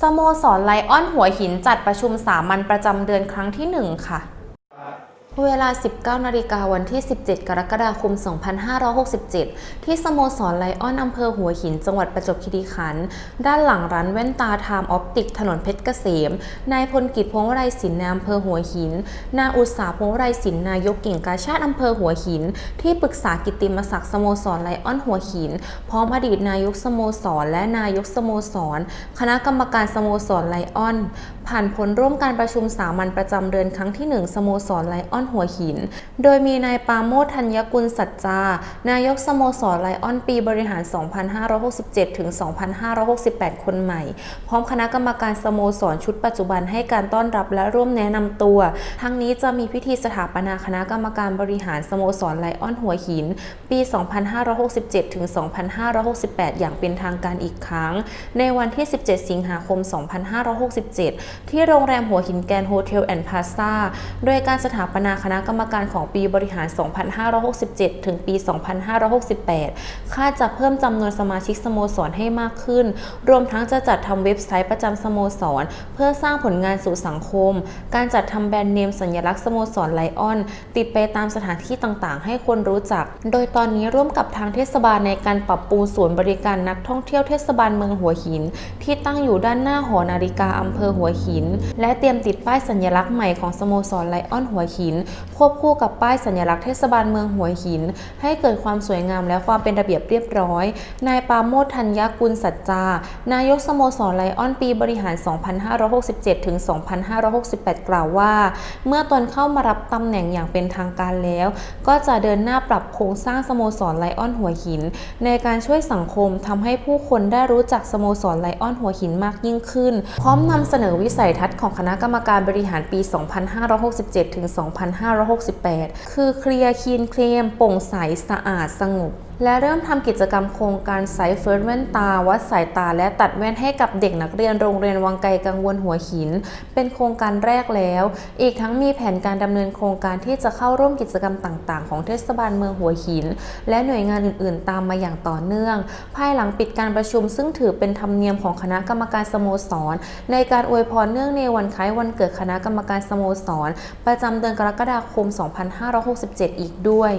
สโมสรไลออนหัวหินจัดประชุมสามัญประจำเดือนครั้งที่ 1 ค่ะ เวลา 19 นาฬิกาวันที่ 17 กรกฎาคม 2567 ที่สโมสรไลออนอำเภอหัวหิน จังหวัดประจวบคีรีขันธ์ ด้านหลังร้านแว่นตาไทม์ออปติก ถนนเพชรเกษม นายพลกิจพงษ์วไรศิลป์ในอำเภอหัวหิน นาอุตสาพงษ์วไรศิลป์นายกกิ่งกาชาติอำเภอหัวหิน ที่ปรึกษากิตติมศักดิ์สโมสรไลออนหัวหิน พร้อมอดีตนายกสโมสร และนายกสโมสร คณะกรรมการสโมสรไลออน ผ่านผลร่วมการประชุมสามัญประจำเดือนครั้งที่ 1 สโมสรไลออนหัวหิน โดยมีนายปาโมทธัญกุลสัจจา นายกสโมสรไลออนปีบริหาร 2567 ถึง 2568 คนใหม่ พร้อมคณะกรรมการสโมสรชุดปัจจุบันให้การต้อนรับและร่วมแนะนำตัว ทั้งนี้จะมีพิธีสถาปนาคณะกรรมการบริหารสโมสรไลออนหัวหิน ปี 2567 ถึง 2568 อย่างเป็นทางการอีกครั้ง ในวันที่ 17 สิงหาคม 2567 ที่โรงแรมหัวหินแกนโฮเทลแอนด์พาซาโดยการสถาปนาคณะกรรมการของปีบริหาร 2567 ถึงปี 2568คาดจะเพิ่มจำนวนสมาชิกสโมสรให้มากขึ้น รวมทั้งจะจัดทำเว็บไซต์ประจำสโมสร เพื่อสร้างผลงานสู่สังคม การจัดทำแบรนด์เนมสัญลักษณ์สโมสรไลออน ติดไปตามสถานที่ต่างๆ ให้คนรู้จัก โดยตอนนี้ร่วมกับทางเทศบาลในการปรับปรุงศูนย์บริการนักท่องเที่ยวเทศบาลเมืองหัวหิน ที่ตั้งอยู่ด้านหน้าหอนาฬิกาอำเภอหัวหิน และเตรียมติดป้ายสัญลักษณ์ใหม่ของสโมสรไลออนหัวหินควบคู่กับป้ายสัญลักษณ์เทศบาลเมืองหัวหิน ให้เกิดความสวยงามและความเป็นระเบียบเรียบร้อย นายปาโมทธัญญกุลสัจจา นายกสโมสรไลออนปีบริหาร 2567 ถึง 2568 กล่าวว่า เมื่อตนเข้ามารับตำแหน่งอย่างเป็นทางการแล้ว ก็จะเดินหน้าปรับโครงสร้างสโมสรไลออนหัวหิน ในการช่วยสังคมทำให้ผู้คนได้รู้จักสโมสรไลออนหัวหินมากยิ่งขึ้น พร้อมนำเสนอวิสัยทัศน์ของคณะกรรมการบริหารปี 2567 ถึง2568 คือเคลียร์คีนเคลมโปร่งใสสะอาดสงบ และเริ่มทำกิจกรรมโครงการไซเฟิร์สแว่นตา วัดสายตา และตัดแว่นให้กับเด็กนักเรียนโรงเรียนวังไกลกังวลหัวหิน เป็นโครงการแรกแล้ว อีกทั้งมีแผนการดำเนินโครงการที่จะเข้าร่วมกิจกรรมต่าง ๆ ของเทศบาลเมืองหัวหิน และหน่วยงานอื่น ๆ ตามมาอย่างต่อเนื่อง ภายหลังปิดการประชุม ซึ่งถือเป็นธรรมเนียมของคณะกรรมการสโมสร ในการอวยพรเนื่องในวันคล้ายวันเกิดคณะกรรมการสโมสร ประจำเดือนกรกฎาคม 2567 อีกด้วย